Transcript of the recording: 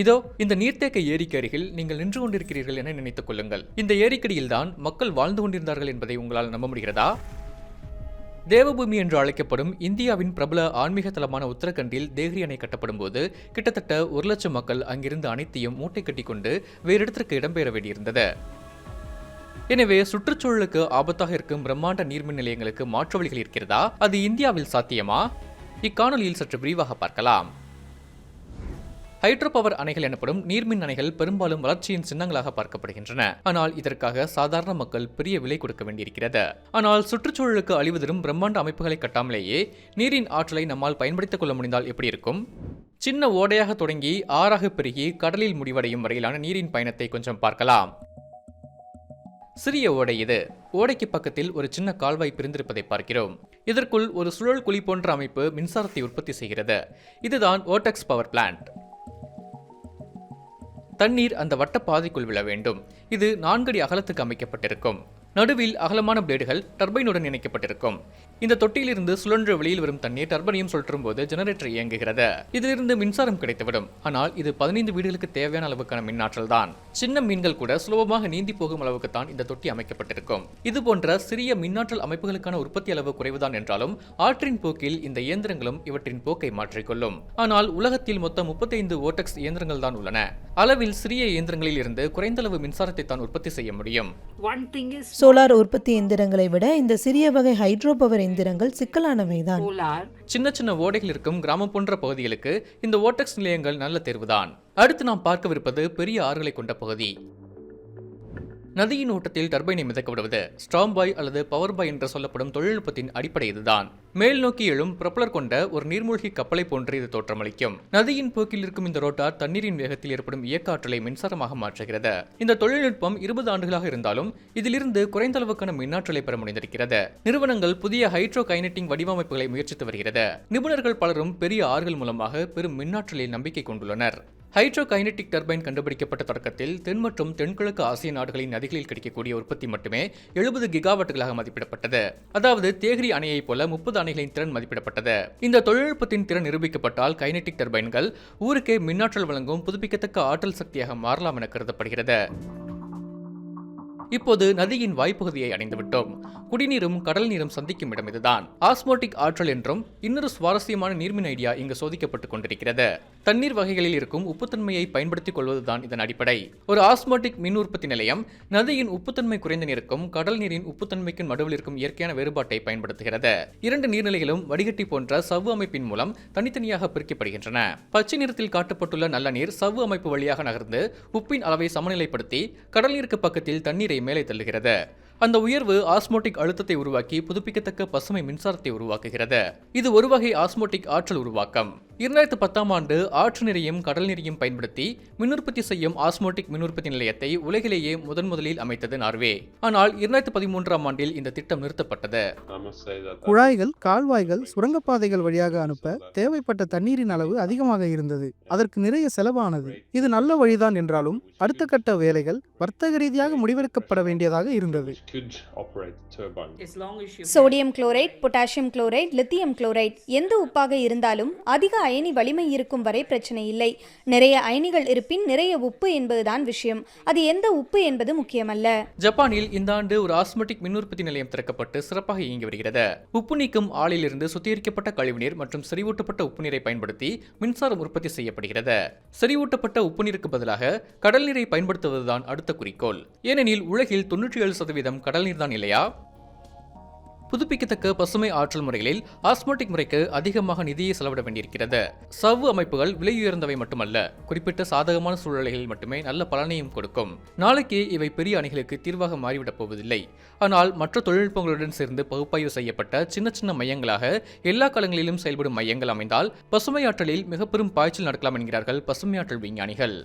இதோ இந்த நீர்த்தேக்க ஏரிக்கு அருகில் நீங்கள் நின்று கொண்டிருக்கிறீர்கள் என நினைத்துக் கொள்ளுங்கள். இந்த ஏரிக்கடியில் தான் மக்கள் வாழ்ந்து கொண்டிருந்தார்கள் என்பதை உங்களால் நம்ப முடிகிறதா? தேவபூமி என்று அழைக்கப்படும் இந்தியாவின் பிரபல ஆன்மீக தலமான உத்தரகண்டில் தேஹ்ரி அணை கட்டப்படும் போது கிட்டத்தட்ட ஒரு லட்சம் மக்கள் அங்கிருந்து அனைத்தையும் மூட்டை கட்டிக்கொண்டு வேறு இடத்திற்கு இடம்பெயர வேண்டியிருந்தது. எனவே சுற்றுச்சூழலுக்கு ஆபத்தாக இருக்கும் பிரம்மாண்ட நீர்மின் நிலையங்களுக்கு மாற்று வழிகள் இருக்கிறதா? அது இந்தியாவில் சாத்தியமா? இக்காணொலியில் சற்று விரிவாக பார்க்கலாம். ஹைட்ரோ பவர் அணைகள் எனப்படும் நீர்மின் அணைகள் பெரும்பாலும் வளர்ச்சியின் சின்னங்களாக பார்க்கப்படுகின்றன. ஆனால் இதற்காக சாதாரண மக்கள் பெரிய விலை கொடுக்க வேண்டியிருக்கிறது. ஆனால் சுற்றுச்சூழலுக்கு அழிவுதரும் பிரம்மாண்ட அமைப்புகளை கட்டாமலேயே நீரின் ஆற்றலை நம்மால் பயன்படுத்திக் கொள்ள முடிந்தால் எப்படி இருக்கும்? சின்ன ஓடையாக தொடங்கி ஆறாக பெருகி கடலில் முடிவடையும் வரையிலான நீரின் பயணத்தை கொஞ்சம் பார்க்கலாம். சிறிய ஓடை இது. ஓடைக்கு பக்கத்தில் ஒரு சின்ன கால்வாய் பிரிந்திருப்பதை பார்க்கிறோம். இதற்குள் ஒரு சுழல் குழி போன்ற அமைப்பு மின்சாரத்தை உற்பத்தி செய்கிறது. இதுதான் ஓட்டெக்ஸ் பவர் பிளான்ட் தண்ணீர் அந்த வட்ட பாதைக்குள் விழ வேண்டும். இது நான்கடி அகலத்துக்கு அமைக்கப்பட்டிருக்கும். நடுவில் அகலமான பிளேடுகள் டர்பைனுடன் இணைக்கப்பட்டிருக்கும். இந்த தொட்டியிலிருந்து சுழன்ற வெளியில் வரும் தண்ணீர் டர்பைனையும் சுழற்றும் போது ஜெனரேட்டர் இயங்குகிறது. இதிலிருந்து மின்சாரம் கிடைத்துவிடும். ஆனால் இது பதினைந்து வீடுகளுக்கு தேவையான அளவுக்கான மின்னாற்றல் தான். சின்ன மீன்கள் கூட சுலபமாக நீந்தி போகும் அளவுக்கு தான் இந்த தொட்டி அமைக்கப்பட்டிருக்கும். இது போன்ற சிறிய மின்னாற்றல் அமைப்புகளுக்கான உற்பத்தி அளவு குறைவுதான் என்றாலும் ஆற்றின் போக்கில் இந்த இயந்திரங்களும் இவற்றின் போக்கை மாற்றிக்கொள்ளும். ஆனால் உலகத்தில் மொத்தம் முப்பத்தைந்து ஓட்டெக்ஸ் இயந்திரங்கள் தான் உள்ளன. அளவில் சிறிய இயந்திரங்களில் இருந்து குறைந்த அளவு மின்சாரத்தை தான் உற்பத்தி செய்ய முடியும். One thing is சோலார் உற்பத்தி எந்திரங்களை விட இந்த சிறிய வகை ஹைட்ரோ பவர் எந்திரங்கள் சிக்கலானவைதான். சின்ன சின்ன ஓடைகள் இருக்கும் கிராமம் போன்ற பகுதிகளுக்கு இந்த ஓட்டெக்ஸ் நிலையங்கள் நல்ல தேர்வுதான். அடுத்து நாம் பார்க்கவிருப்பது பெரிய ஆறுகளை கொண்ட பகுதி. நதியின் ஓட்டத்தில் டர்பைனை மிதக்கப்படுவது விடுவது பாய் அல்லது பவர் பாய் என்று சொல்லப்படும் தொழில்நுட்பத்தின் அடிப்படை இதுதான். மேல் நோக்கி எழும் ப்ரொப்பலர் கொண்ட ஒரு நீர்மூழ்கி கப்பலை போன்று இது தோற்றமளிக்கும். நதியின் போக்கில் இருக்கும் இந்த ரோட்டார் தண்ணீரின் வேகத்தில் ஏற்படும் இயக்க ஆற்றலை மின்சாரமாக மாற்றுகிறது. இந்த தொழில்நுட்பம் இருபது ஆண்டுகளாக இருந்தாலும் இதிலிருந்து குறைந்த அளவுக்கான மின்னாற்றலை பெற முடிந்திருக்கிறது. நிறுவனங்கள் புதிய ஹைட்ரோ கைனட்டிங் வடிவமைப்புகளை முயற்சித்து வருகிறது. நிபுணர்கள் பலரும் பெரிய ஆறுகள் மூலமாக பெரும் மின்னாற்றலில் நம்பிக்கை கொண்டுள்ளனர். ஹைட்ரோ கைனட்டிக் டர்பைன் கண்டுபிடிக்கப்பட்ட தொடக்கத்தில் தென் மற்றும் தென்கிழக்கு ஆசிய நாடுகளின் நதிகளில் கிடைக்கக்கூடிய உற்பத்தி மட்டுமே எழுபது கிகாவாட்டுகளாக மதிப்பிடப்பட்டது. அதாவது தேகிரி அணையைப் போல முப்பது அணைகளின் திறன் மதிப்பிடப்பட்டது. இந்த தொழில்நுட்பத்தின் திறன் நிரூபிக்கப்பட்டால் கைனட்டிக் டர்பைன்கள் ஊருக்கே மின்னாற்றல் வழங்கும் புதுப்பிக்கத்தக்க ஆற்றல் சக்தியாக மாறலாம் என கருதப்படுகிறது. இப்போது நதியின் வாய்ப்பகுதியை அடைந்துவிட்டோம். குடிநீரும் கடல் நீரும் சந்திக்கும் இடம் இதுதான். ஆஸ்மோட்டிக் ஆற்றல் என்றும் இன்னொரு சுவாரஸ்யமான நீர்மின் ஐடியா இங்கு சோதிக்கப்பட்டுக் கொண்டிருக்கிறது. தண்ணீர் வகைகளில் இருக்கும் உப்புத்தன்மையை பயன்படுத்திக் கொள்வதுதான் இதன் அடிப்படை. ஒரு ஆஸ்மோட்டிக் மின் உற்பத்தி நிலையம் நதியின் உப்புத்தன்மை குறைந்த நீருக்கும் கடல் நீரின் உப்புத்தன்மைக்கும் நடுவில் இருக்கும் இயற்கையான வேறுபாட்டை பயன்படுத்துகிறது. இரண்டு நீர்நிலைகளும் வடிகட்டி போன்ற சவ்வு அமைப்பின் மூலம் தனித்தனியாக பிரிக்கப்படுகின்றன. பச்சை நிறத்தில் காட்டப்பட்டுள்ள நல்ல நீர் சவ்வு அமைப்பு வழியாக நகர்ந்து உப்பின் அளவை சமநிலைப்படுத்தி கடல் நீருக்கு பக்கத்தில் தண்ணீரை மேலே தள்ளுகிறது. அந்த உயர்வு ஆஸ்மோட்டிக் அழுத்தத்தை உருவாக்கி புதுப்பிக்கத்தக்க பசுமை மின்சாரத்தை உருவாக்குகிறது. இது ஒரு வகை ஆஸ்மோட்டிக் ஆற்றல் உருவாக்கம். இரண்டாயிரத்து பத்தாம் ஆண்டு ஆற்று நீரையும் கடல் நீரையும் பயன்படுத்தி மின் உற்பத்தி செய்யும் ஆஸ்மோட்டிக் மின் உற்பத்தி நிலையத்தை உலகிலேயே முதன் முதலில் அமைத்தது நார்வே. ஆனால் இரண்டாயிரத்து பதிமூன்றாம் ஆண்டில் இந்த திட்டம் நிறுத்தப்பட்டது. குழாய்கள் கால்வாய்கள் சுரங்கப்பாதைகள் வழியாக அனுப்ப தேவைப்பட்ட தண்ணீரின் அளவு அதிகமாக இருந்தது. அதற்கு நிறைய செலவானது. இது நல்ல வழிதான் என்றாலும் அடுத்த கட்ட வேலைகள் வர்த்தக ரீதியாக முடிவெடுக்கப்பட வேண்டியதாக இருந்தது. Sodium chloride potassium chloride lithium chloride எந்த உப்பாக இருந்தாலும் அதிக அயனி வலிமை இருக்கும் வரை பிரச்சனை இல்லை. நிறைய அயனிகள் இருப்பின் நிறைய உப்பு என்பதுதான் விஷயம். அது எந்த உப்பு என்பது முக்கியமல்ல. ஜப்பானில் இந்த ஆண்டு ஒரு ஆஸ்மெட்டிக் மின் உற்பத்தி நிலையம் திறக்கப்பட்டு சிறப்பாக இயங்கி வருகிறது. உப்பு நீக்கும் ஆளிலிருந்து சுத்திகரிக்கப்பட்ட கழிவுநீர் மற்றும் செறிவூட்டப்பட்ட உப்பு நீரை பயன்படுத்தி மின்சாரம் உற்பத்தி செய்யப்படுகிறது. செறிவூட்டப்பட்ட உப்பு நீருக்கு பதிலாக கடல் நீரை பயன்படுத்துவதுதான் அடுத்த குறிக்கோள். ஏனெனில் உலகில் தொன்னூற்றி ஏழு சதவீதம் கடல் நீர் தான் இல்லையா? புதுப்பிக்கத்தக்க பசுமை ஆற்றல் முறைகளில் ஆஸ்மோட்டிக் முறைக்கு அதிகமாக நிதியை செலவிட வேண்டியிருக்கிறது. சவ்வு அமைப்புகள் விலையுயர்ந்தவை மட்டுமல்ல குறிப்பிட்ட சாதகமான சூழ்நிலைகளில் மட்டுமே நல்ல பலனையும் கொடுக்கும். நாளைக்கு இவை பெரிய அணிகளுக்கு தீர்வாக மாறிவிடப் போவதில்லை. ஆனால் மற்ற தொழில்நுட்பங்களுடன் சேர்ந்து பகுப்பாய்வு செய்யப்பட்ட சின்ன சின்ன மையங்களாக எல்லா காலங்களிலும் செயல்படும் மையங்கள் அமைந்தால் பசுமை ஆற்றலில் மிக பெரும் பாய்ச்சல் நடக்கலாம் என்கிறார்கள் பசுமை ஆற்றல் விஞ்ஞானிகள்.